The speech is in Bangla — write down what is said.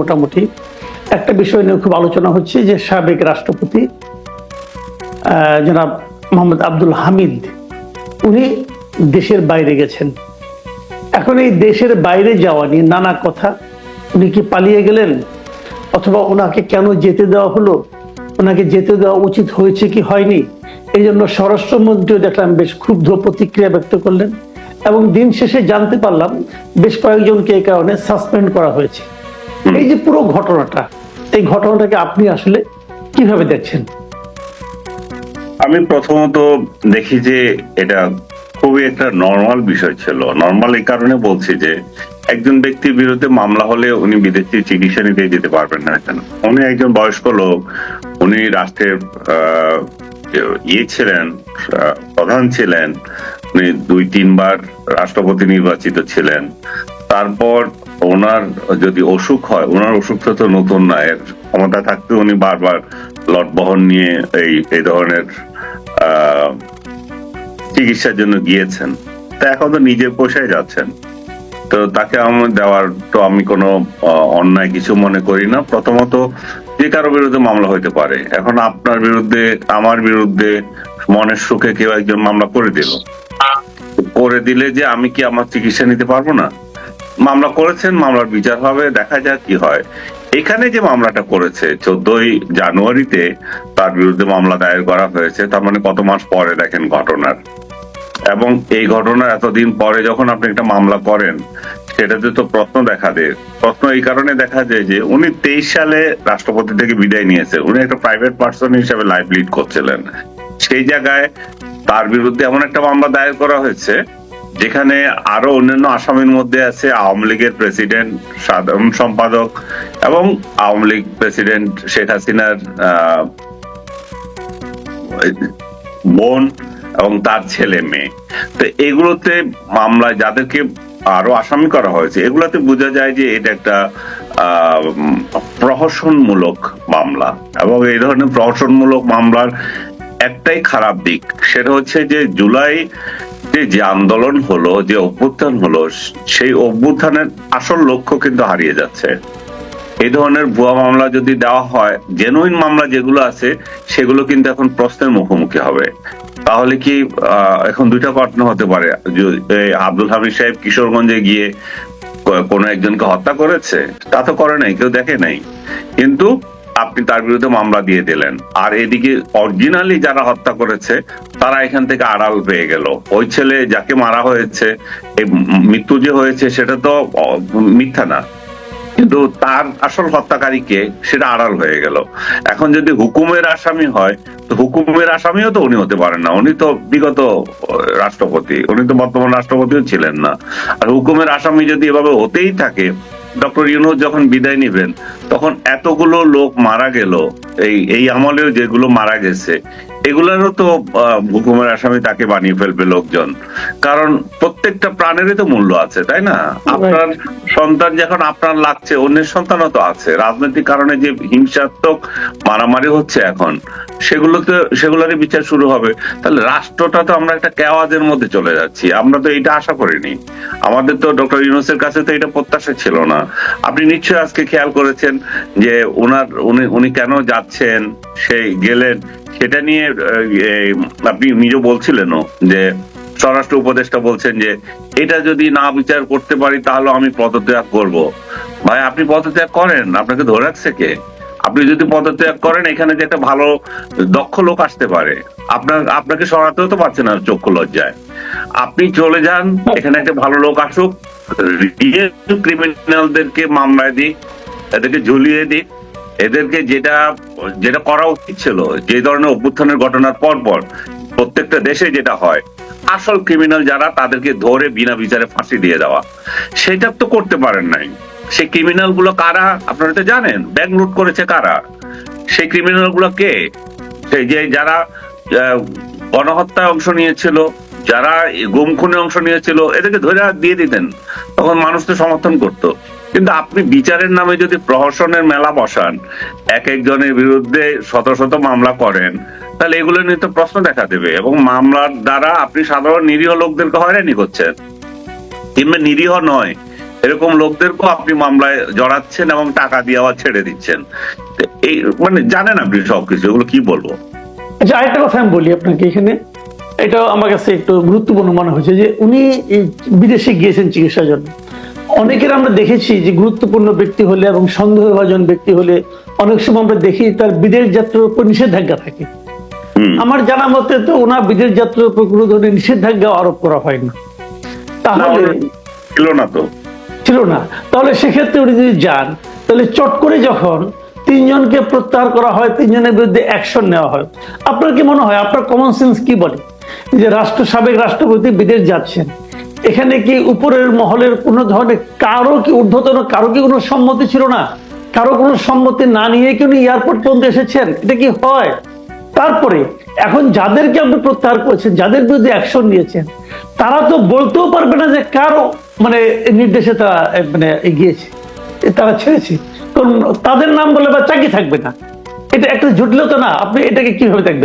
মোটামুটি। একটা বিষয় নিয়ে খুব আলোচনা হচ্ছে যে সাবেক রাষ্ট্রপতি জনাব মোহাম্মদ আব্দুল হামিদ, উনি দেশের বাইরে গেছেন। এখন এই দেশের বাইরে যাওয়া নিয়ে নানা কথা উনি কি পালিয়ে গেলেন? অথবা ওনাকে কেন যেতে দেওয়া হলো? ওনাকে যেতে দেওয়া উচিত হয়েছে কি হয়নি? এই জন্য স্বরাষ্ট্রমন্ত্রীও দেখলাম বেশ ক্ষুব্ধ প্রতিক্রিয়া ব্যক্ত করলেন এবং দিন শেষে জানতে পারলাম বেশ কয়েকজনকে এই কারণে সাসপেন্ড করা হয়েছে। এই যে পুরো ঘটনাটা এই ঘটনাটাকে আপনি আসলে কীভাবে দেখছেন? আমি প্রথমত দেখি যে এটা খুবই একটা নর্মাল বিষয় ছিল। নর্মাল এই কারণে বলছি যে একজন ব্যক্তির বিরুদ্ধে মামলা হলে উনি বিদেশে চিকিৎসা নিতে যেতে পারবেন না কেন? উনি একজন বয়স্ক লোক উনি রাষ্ট্রের আহ, ইয়ে ছিলেন প্রধান ছিলেন উনি দুই তিনবার রাষ্ট্রপতি নির্বাচিত ছিলেন। তারপর ওনার যদি অসুখ হয়, ওনার অসুখটা তো নতুন না, এর ক্ষমতা থাকতে উনি বারবার লট বহন নিয়ে এই এই ধরনের চিকিৎসার জন্য গিয়েছেন। তা এখন তো নিজের পোষায় যাচ্ছেন। তো তাকে আমার দেওয়ার তো আমি কোনো অন্যায় কিছু মনে করি না। প্রথমত, যে কারও বিরুদ্ধে মামলা হইতে পারে। এখন আপনার বিরুদ্ধে, আমার বিরুদ্ধে মনের সুখে কেউ একজন মামলা করে দিল। করে দিলে যে আমি কি আমার চিকিৎসা নিতে পারব না? মামলা করেছেন, মামলার বিচার হবে, দেখা যাক কি হয়। এখানে যে মামলাটা করেছে, চোদ্দই জানুয়ারিতে তার বিরুদ্ধে মামলা দায়ের করা হয়েছে, তার মানে কত মাস পরে দেখেন ঘটনার। এবং এই ঘটনার এতদিন পরে যখন আপনি একটা মামলা করেন, সেটাতে তো প্রশ্ন দেখা দেয়। প্রশ্ন এই কারণে দেখা যায় যে, উনি তেইশ সালে রাষ্ট্রপতি থেকে বিদায় নিয়েছেন উনি একটা প্রাইভেট পার্সন হিসেবে লাইফ লিড করছিলেন। সেই জায়গায় তার বিরুদ্ধে এমন একটা মামলা দায়ের করা হয়েছে যেখানে আরও অন্যান্য আসামির মধ্যে আছে আওয়ামী লীগের প্রেসিডেন্ট, সাধারণ সম্পাদক এবং আওয়ামী লীগ প্রেসিডেন্ট শেখ হাসিনার বোন এবং তার ছেলে মেয়ে। তো এগুলোতে মামলায় যাদেরকে আরও আসামি করা হয়েছে, এগুলোতে বোঝা যায় যে এটা একটা প্রহসনমূলক মামলা এবং এই ধরনের প্রহসনমূলক মামলার একটাই খারাপ দিক, সেটা হচ্ছে যে জুলাই যে যে আন্দোলন হলো, যে অভ্যুত্থান হলো, সেই অভ্যুত্থানের আসল লক্ষ্য কিন্তু হারিয়ে যাচ্ছে। এই ধরনের ভুয়া মামলা যদি দেওয়া হয় জেনুইন মামলা যেগুলো আছে, সেগুলো কিন্তু এখন প্রশ্নের মুখোমুখি হবে। তাহলে কি এখন দুইটা ঘটনা হতে পারে? আব্দুল হামিদ সাহেব কিশোরগঞ্জে গিয়ে কোনো একজনকে হত্যা করেছে? তা তো করে নাই, কেউ দেখে নাই। কিন্তু আপনি তার বিরুদ্ধে মামলা দিয়ে দিলেন। আর এদিকে অরিজিনালি যারা হত্যা করেছে, তারা এখান থেকে আড়াল পেয়ে গেল। ওই ছেলে যাকে মারা হয়েছে মৃত্যু যে হয়েছে, সেটা তো মিথ্যা না। কিন্তু তার আসল হত্যাকারীকে সেটা আড়াল হয়ে গেল। এখন যদি হুকুমের আসামি হয়, তো হুকুমের আসামিও তো উনি হতে পারেন না। উনি তো বিগত রাষ্ট্রপতি। উনি তো বর্তমান রাষ্ট্রপতিও ছিলেন না। আর হুকুমের আসামি যদি এভাবে হতেই থাকে ডক্টর ইউনুস যখন বিদায় নেবেন, তখন এতগুলো লোক মারা গেল, এই এই আমলেও যেগুলো মারা গেছে এগুলোরও তো হুকুমের আসামি তাকে বানিয়ে ফেলবে লোকজন। কারণ প্রত্যেকটা প্রাণেরই তো মূল্য আছে তাই না? আপনার সন্তান যখন আপনার লাগছে অন্যের সন্তানও তো আছে। রাজনৈতিক কারণে যে হিংসাত্মক মারামারি হচ্ছে এখন সেগুলোতে সেগুলোরই বিচার শুরু হবে। তাহলে রাষ্ট্রটা তো আমরা একটা কেওয়াজের মধ্যে চলে যাচ্ছি। আমরা তো এটা আশা করিনি। আমাদের তো ডক্টর ইউনুসের কাছে তো এটা প্রত্যাশা ছিল না। আপনি নিশ্চয়ই আজকে খেয়াল করেছেন যে ওনার উনি উনি কেন যাচ্ছেন সেই গেলেন সেটা নিয়ে আপনি নিজে বলছিলেনও যে স্বরাষ্ট্র উপদেষ্টা বলছেন যে এটা যদি না বিচার করতে পারি তাহলে আমি পদত্যাগ করব। ভাই, আপনি পদত্যাগ করেন, আপনাকে ধরে রাখছে কে? আপনি যদি পদত্যাগ করেন, এখানে যে একটা ভালো, দক্ষ লোক আসতে পারে। আপনার, আপনাকে সরাতেও তো পারছে না চক্ষু লজ্জায়। আপনি চলে যান, এখানে একটা ভালো লোক আসুক ক্রিমিনালদেরকে মামলায় দিক, এদেরকে ঝুলিয়ে দিক এদেরকে যেটা যেটা করা উচিত ছিল, যে ধরনের অভ্যুত্থানের ঘটনার পর পর প্রত্যেকটা দেশে যেটা হয়, আসল ক্রিমিনাল যারা তাদেরকে ধরে বিনা বিচারে ফাঁসি দিয়ে দেওয়া। সেটা তো করতে পারেন নাই। সেই ক্রিমিনালগুলো কারা? আপনারা তো জানেন ব্যাংক লুট করেছে কারা? সেই ক্রিমিনালগুলো কে? সেই যে যারা গণহত্যায় অংশ নিয়েছিল, যারা গুম খুনে অংশ নিয়েছিল, এদেরকে ধরে দিয়ে দিতেন। তখন মানুষ তো সমর্থন করতো। কিন্তু আপনি বিচারের নামে যদি প্রহসনের মেলা বসান, এক একজনের বিরুদ্ধে শত শত মামলা করেন, তাহলে এগুলো নিয়ে তো প্রশ্ন দেখা দেবে। এবং মামলার দ্বারা আপনি সাধারণ নিরীহ লোকদেরকে হয়রানি করছেন। কিংবা নিরীহ নয়, এরকম লোকদেরকেও আপনি মামলায় জড়াচ্ছেন এবং টাকা দিয়ে আবার ছেড়ে দিচ্ছেন। এই মানে জানেন আপনি সবকিছু, এগুলো কি বলব? আচ্ছা আরেকটা কথা আমি বলি আপনাকে এখানে। এটা আমার কাছে একটু গুরুত্বপূর্ণ মনে হয়েছে যে উনি বিদেশে গিয়েছেন চিকিৎসার জন্য। অনেকের আমরা দেখেছি যে গুরুত্বপূর্ণ ব্যক্তি হলে এবং সন্দেহভাজন ব্যক্তি হলে অনেক সময় আমরা দেখি তার বিদেশ যাত্রার উপর নিষেধাজ্ঞা থাকে। আমার জানা মতে তো ওনার বিদেশ যাত্রার উপর কোনো ধরনের নিষেধাজ্ঞা আরোপ করা হয় না। তাহলে ছিল না তো। ছিল না। তাহলে সেক্ষেত্রে উনি যদি যান তাহলে চট করে যখন তিনজনকে প্রত্যাহার করা হয় তিনজনের বিরুদ্ধে অ্যাকশন নেওয়া হয়। আপনার কি মনে হয় আপনার কমন সেন্স কি বলে? যে রাষ্ট্র সাবেক রাষ্ট্রপতি বিদেশ যাচ্ছেন। এখানে কি উপরের মহলের কোনো ধরনের কারও কি ঊর্ধ্বতন, কারও কি কোনো সম্মতি ছিল না? কারও কোনো সম্মতি না নিয়ে কি উনি এয়ারপোর্ট পর্যন্ত এসেছেন? এটা কি হয়? তারপরে, এখন যাদেরকে আপনি প্রত্যাহার করেছেন, যাদের বিরুদ্ধে অ্যাকশন নিয়েছেন, তারা তো বলতেও পারবে না যে কারও মানে নির্দেশে তারা মানে এগিয়েছে। তারা ছেড়েছে। কারণ তাদের নাম বলে বা চাকরি থাকবে না। এটা একটা জটিলতা না। আপনি এটাকে কীভাবে দেখবেন?